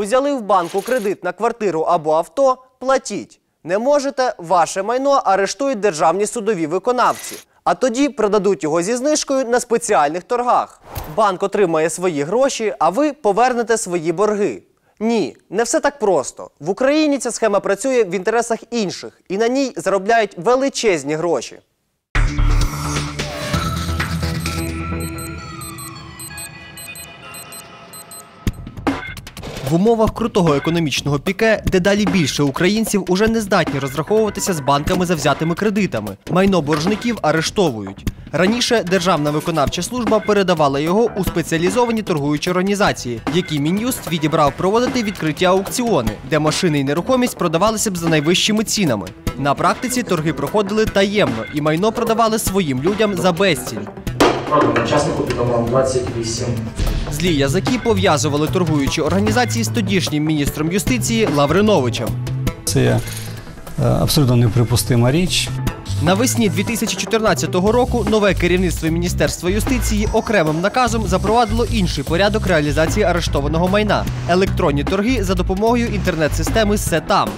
Узяли в банку кредит на квартиру або авто, платіть. Не можете, ваше майно арештують державні судові виконавці. А тоді продадуть його зі знижкою на спеціальних торгах. Банк отримає свої гроші, а ви повернете свої борги. Ні, не все так просто. В Україні ця схема працює в інтересах інших, і на ній заробляють величезні гроші. В умовах крутого економічного піке дедалі більше українців уже не здатні розраховуватися з банками за взятими кредитами. Майно боржників арештовують. Раніше Державна виконавча служба передавала його у спеціалізовані торгуючі організації, які мін'юст відібрав проводити відкриті аукціони, де машини і нерухомість продавалися б за найвищими цінами. На практиці торги проходили таємно і майно продавали своїм людям за безцінь. Продано учаснику під номером 28. Злі язики пов'язували торгуючі організації з тодішнім міністром юстиції Лавриновичем. Це е, абсолютно неприпустима річ. Навесні 2014 року нове керівництво Міністерства юстиції окремим наказом запровадило інший порядок реалізації арештованого майна електронні торги за допомогою інтернет-системи СЕТАМ.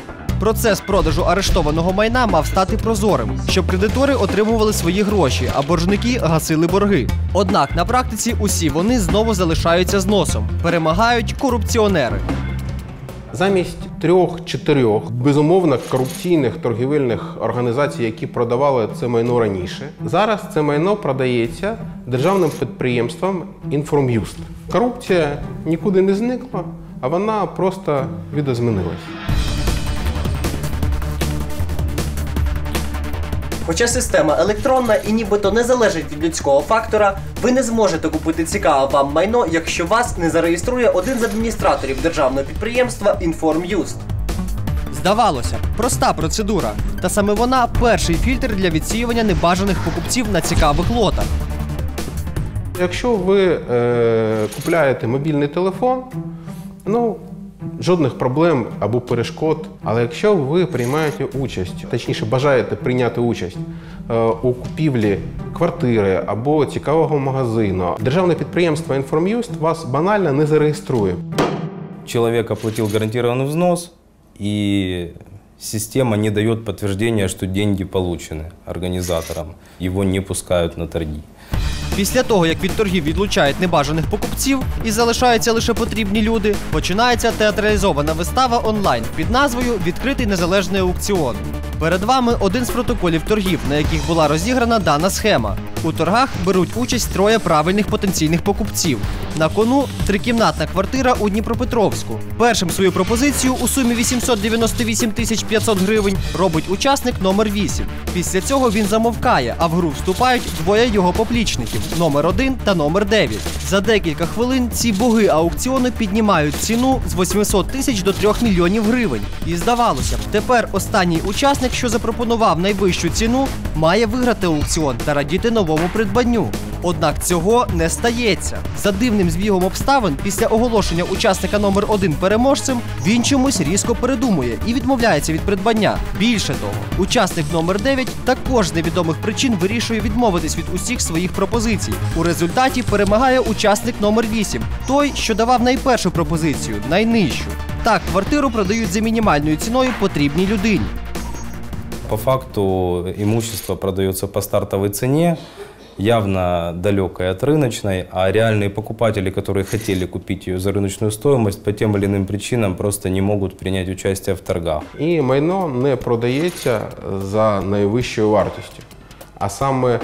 Процес продажу арештованого майна мав стати прозорим, щоб кредитори отримували свої гроші, а боржники гасили борги. Однак на практиці усі вони знову залишаються з носом. Перемагають корупціонери. Замість трьох-чотирьох безумовно корупційних торгівельних організацій, які продавали це майно раніше, зараз це майно продається державним підприємством Інформ'юст. Корупція нікуди не зникла, а вона просто відозмінилась. Хоча система електронна і нібито не залежить від людського фактора, ви не зможете купити цікаве вам майно, якщо вас не зареєструє один з адміністраторів державного підприємства «Інформ'юст». Здавалося, б, проста процедура. Та саме вона перший фільтр для відсіювання небажаних покупців на цікавих лотах. Якщо ви е, купляєте мобільний телефон, ну жодних проблем або перешкод. Але якщо ви приймаєте участь, точніше бажаєте прийняти участь е, у купівлі квартири або цікавого магазину, державне підприємство «Інформ'юст» вас банально не зареєструє. Человек оплатил гарантированный взнос, и система не дает подтверждения, что деньги получены организатором. Его не пускают на торги. Після того, як від торгів відлучають небажаних покупців і залишаються лише потрібні люди, починається театралізована вистава онлайн під назвою Відкритий незалежний аукціон. Перед вами один з протоколів торгів, на яких була розіграна дана схема. У торгах беруть участь троє правильних потенційних покупців. На кону трикімнатна квартира у Дніпропетровську. Першим свою пропозицію у сумі 898 тисяч 500 гривень робить учасник номер 8. Після цього він замовкає, а в гру вступають двоє його поплічників номер 1 та номер 9. За декілька хвилин ці боги аукціону піднімають ціну з 800 тисяч до 3 мільйонів гривень. І здавалося б, тепер останній учасник, що запропонував найвищу ціну, має виграти аукціон та радіти новому придбанню. Однак цього не стається. За дивним збігом обставин, після оголошення учасника номер 1 переможцем, він чомусь різко передумує і відмовляється від придбання. Більше того, учасник номер 9 також з невідомих причин вирішує відмовитись від усіх своїх пропозицій У результаті перемагає учасник номер 8 той, що давав найпершу пропозицію, найнижчу. Так, квартиру продають за мінімальною ціною потрібній людині. По факту имущество продается по стартовой цене, явно далекой от рыночной, а реальные покупатели, которые хотели купить ее за рыночную стоимость, по тем или иным причинам просто не могут принять участие в торгах. І майно не продається за найвищою вартістю. А саме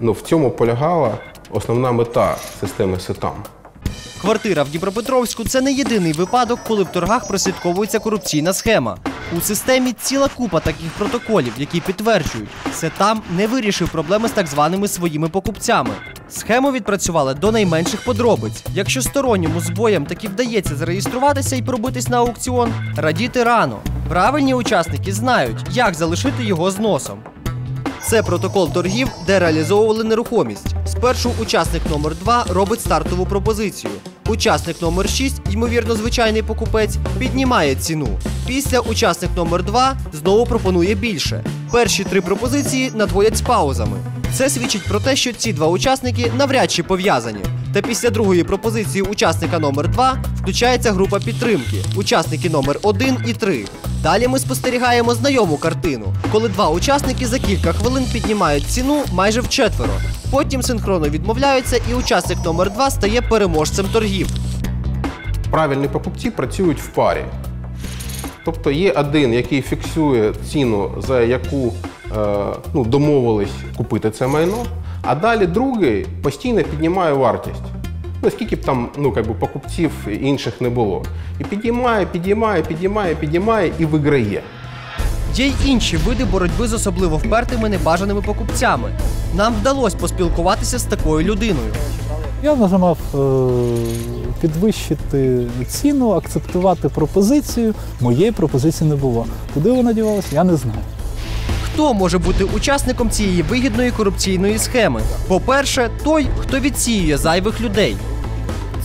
ну, в цьому полягала основна мета системи СЕТАМ. Квартира в Дніпропетровську це не єдиний випадок, коли в торгах прослідковується корупційна схема. У системі ціла купа таких протоколів, які підтверджують, це там не вирішив проблеми з так званими своїми покупцями. Схему відпрацювали до найменших подробиць. Якщо сторонньому з боєм таки вдається зареєструватися і пробитись на аукціон, радіти рано. Правильні учасники знають, як залишити його з носом. Це протокол торгів, де реалізовували нерухомість. Спершу учасник номер 2 робить стартову пропозицію. Учасник номер 6, ймовірно, звичайний покупець, піднімає ціну. Після учасник номер 2 знову пропонує більше. Перші три пропозиції надводять з паузами. Це свідчить про те, що ці два учасники навряд чи пов'язані. Та після другої пропозиції учасника номер 2 включається група підтримки, учасники номер 1 і 3. Далі ми спостерігаємо знайому картину, коли два учасники за кілька хвилин піднімають ціну майже в четверо. Потім синхронно відмовляються, і учасник номер 2 стає переможцем торгів. Правильні покупці працюють в парі. Тобто є один, який фіксує ціну, за яку е, ну, домовились купити це майно, а далі другий постійно піднімає вартість. Ну, скільки б там ну, как би, покупців інших не було. І підіймає, підіймає, підіймає, підіймає і виграє. Є й інші види боротьби з особливо впертими небажаними покупцями. Нам вдалося поспілкуватися з такою людиною. Я нажимав е, підвищити ціну, акцептувати пропозицію. Моєї пропозиції не було. Куди вона дівалася, я не знаю. Хто може бути учасником цієї вигідної корупційної схеми? По-перше, той, хто відсіює зайвих людей.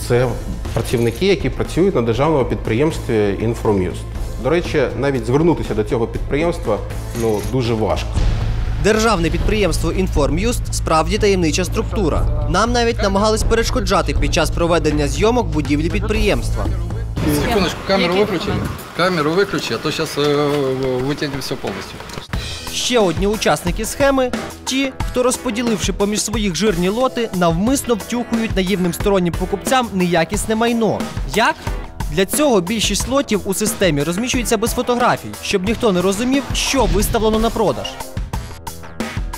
Це працівники, які працюють на державному підприємстві «Інформ'юст». До речі, навіть звернутися до цього підприємства ну, дуже важко. Державне підприємство «Інформ'юст» справді таємнича структура. Нам навіть намагались перешкоджати під час проведення зйомок будівлі підприємства. Секундочку, камеру выключили? Камеру выключи, а то сейчас вытянем все полностью. Ще одні учасники схеми ті, хто розподіливши поміж своїх жирні лоти, навмисно втюхують наївним стороннім покупцям неякісне майно. Як? Для цього більшість лотів у системі розміщується без фотографій, щоб ніхто не розумів, що виставлено на продаж.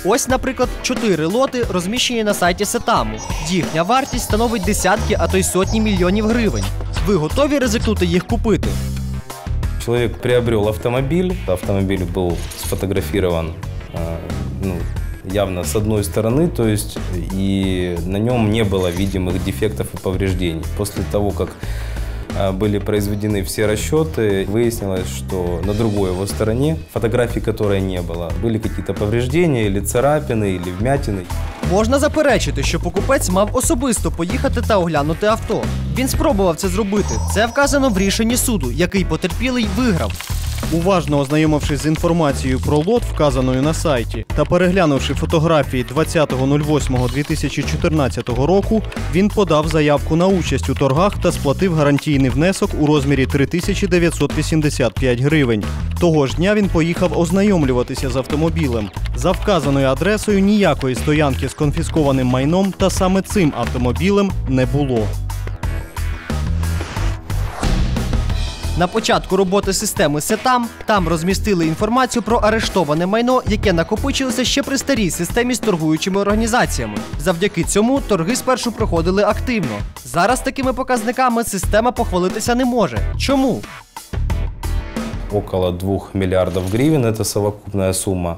Ось, наприклад, чотири лоти розміщені на сайті Сетаму. Їхня вартість становить десятки, а то й сотні мільйонів гривень. Ви готові ризикнути їх купити? Человек приобрел автомобиль, автомобиль был сфотографирован э, ну, явно с одной стороны, то есть и на нем не было видимых дефектов и повреждений. После того, как э, были произведены все расчеты, выяснилось, что на другой его стороне, фотографий которой не было, были какие-то повреждения или царапины, или вмятины. Можна заперечити, що покупець мав особисто поїхати та оглянути авто. Він спробував це зробити. Це вказано в рішенні суду, який потерпілий виграв. Уважно ознайомившись з інформацією про лот, вказаною на сайті, та переглянувши фотографії 20.08.2014 року, він подав заявку на участь у торгах та сплатив гарантійний внесок у розмірі 3985 гривень. Того ж дня він поїхав ознайомлюватися з автомобілем. За вказаною адресою ніякої стоянки з конфіскованим майном та саме цим автомобілем не було. На початку роботи системи Сетам там розмістили інформацію про арештоване майно, яке накопичилося ще при старій системі з торгуючими організаціями. Завдяки цьому торги спершу проходили активно. Зараз такими показниками система похвалитися не може. Чому? Около 2 миллиардов гривен – это совокупная сумма,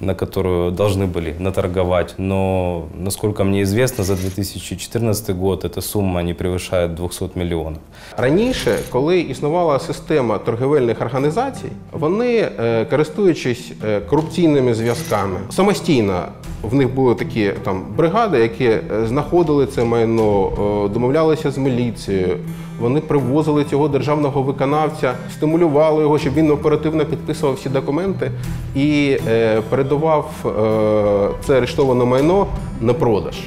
на которую должны были наторговать. Но, насколько мне известно, за 2014 год эта сумма не превышает 200 миллионов. Раніше, коли існувала система торгівельних організацій, вони, е, користуючись е, корупційними зв'язками, самостійно в них були такі там бригади, які е, знаходили це майно, е, домовлялися з міліцією. Вони привозили цього державного виконавця, стимулювали його, щоб він оперативно підписував всі документи і е, передавав це арештоване майно на продаж.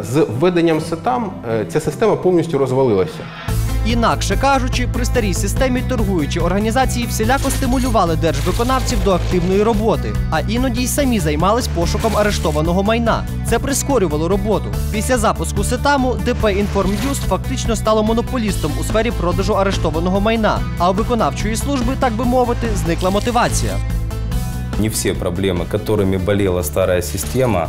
З введенням сетам ця система повністю розвалилася. Інакше кажучи, при старій системі торгуючі організації всіляко стимулювали держвиконавців до активної роботи, а іноді й самі займались пошуком арештованого майна. Це прискорювало роботу. Після запуску сетаму ДП «Інформ'юст» фактично стало монополістом у сфері продажу арештованого майна, а у виконавчої служби, так би мовити, зникла мотивація. Не все проблемы, которыми болела старая система,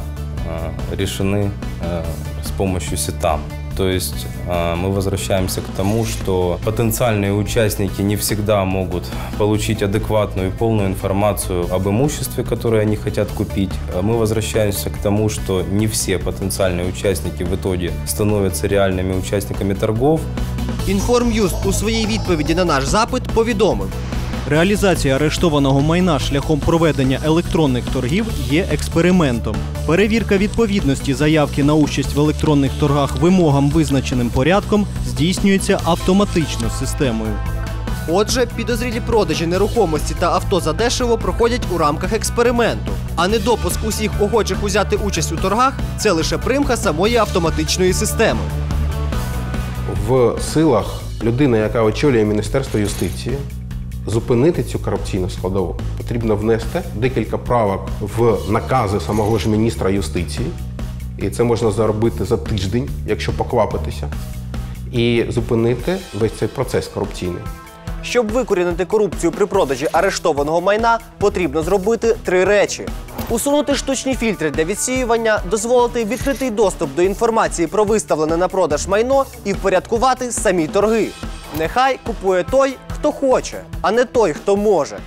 э, решены э, с помощью СИТАМ. То есть э, мы возвращаемся к тому, что потенциальные участники не всегда могут получить адекватную и полную информацию об имуществе, которое они хотят купить. А Мы возвращаемся к тому, что не все потенциальные участники в итоге становятся реальными участниками торгов, «Інформ'юст» у своїй відповіді на наш запит повідомив. Реалізація арештованого майна шляхом проведення електронних торгів є експериментом. Перевірка відповідності заявки на участь в електронних торгах вимогам, визначеним порядком, здійснюється автоматично системою. Отже, підозрілі продажі нерухомості та авто задешево проходять у рамках експерименту. А недопуск усіх охочих узяти участь у торгах це лише примха самої автоматичної системи. В силах людини, яка очолює Міністерство юстиції, зупинити цю корупційну складову. Потрібно внести декілька правок в накази самого ж міністра юстиції. І це можна зробити за тиждень, якщо поквапитися, і зупинити весь цей процес корупційний. Щоб викорінити корупцію при продажі арештованого майна, потрібно зробити три речі: усунути штучні фільтри для відсіювання, дозволити відкритий доступ до інформації про виставлене на продаж майно і впорядкувати самі торги. Нехай купує той, хто хоче, а не той, хто може.